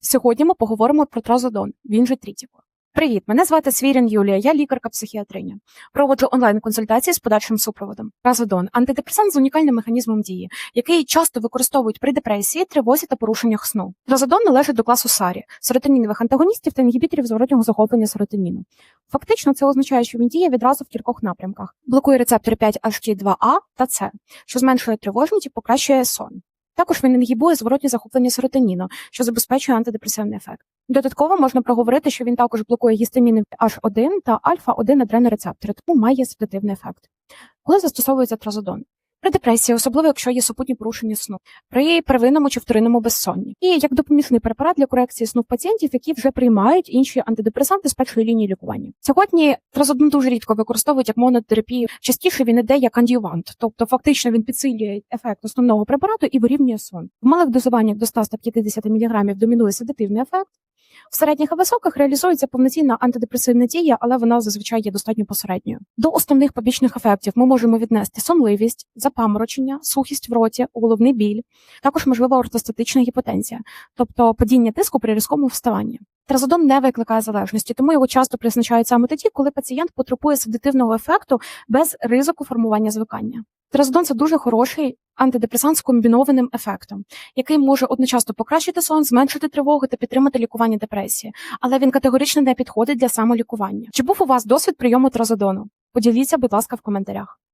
Сьогодні ми поговоримо про тразодон, він же трітіко. Привіт, мене звати Свірін Юлія, я лікарка-психіатриня. Проводжу онлайн-консультації з подальшим супроводом. Тразодон антидепресант з унікальним механізмом дії, який часто використовують при депресії, тривозі та порушеннях сну. Тразодон належить до класу САРі серотонінових антагоністів та інгібіторів зворотнього захоплення серотоніну. Фактично, це означає, що він діє відразу в кількох напрямках. Блокує рецептори 5-HT2A та С, що зменшує тривожність і покращує сон. Також він інгібує зворотні захоплення серотоніну, що забезпечує антидепресивний ефект. Додатково можна проговорити, що він також блокує гістаміни H1 та альфа-1 адренорецептори, тому має седативний ефект. Коли застосовується тразодон? При депресії, особливо якщо є супутні порушення сну, при первинному чи вторинному безсонні, і як допоміжний препарат для корекції сну в пацієнтів, які вже приймають інші антидепресанти з першої лінії лікування. Сьогодні тразодон дуже рідко використовують як монотерапію. Частіше він іде як андювант, тобто фактично він підсилює ефект основного препарату і вирівнює сон. В малих дозуваннях до 100-150 мг домінує седативний ефект. В середніх і високих реалізується повноцінна антидепресивна дія, але вона зазвичай є достатньо посередньою. До основних побічних ефектів ми можемо віднести сонливість, запаморочення, сухість в роті, головний біль, також можлива ортостатична гіпотензія, тобто падіння тиску при різкому вставанні. Тразодон не викликає залежності, тому його часто призначають саме тоді, коли пацієнт потребує седативного ефекту без ризику формування звикання. Тразодон це дуже хороший антидепресант з комбінованим ефектом, який може одночасно покращити сон, зменшити тривогу та підтримати лікування депресії, але він категорично не підходить для самолікування. Чи був у вас досвід прийому тразодону? Поділіться, будь ласка, в коментарях.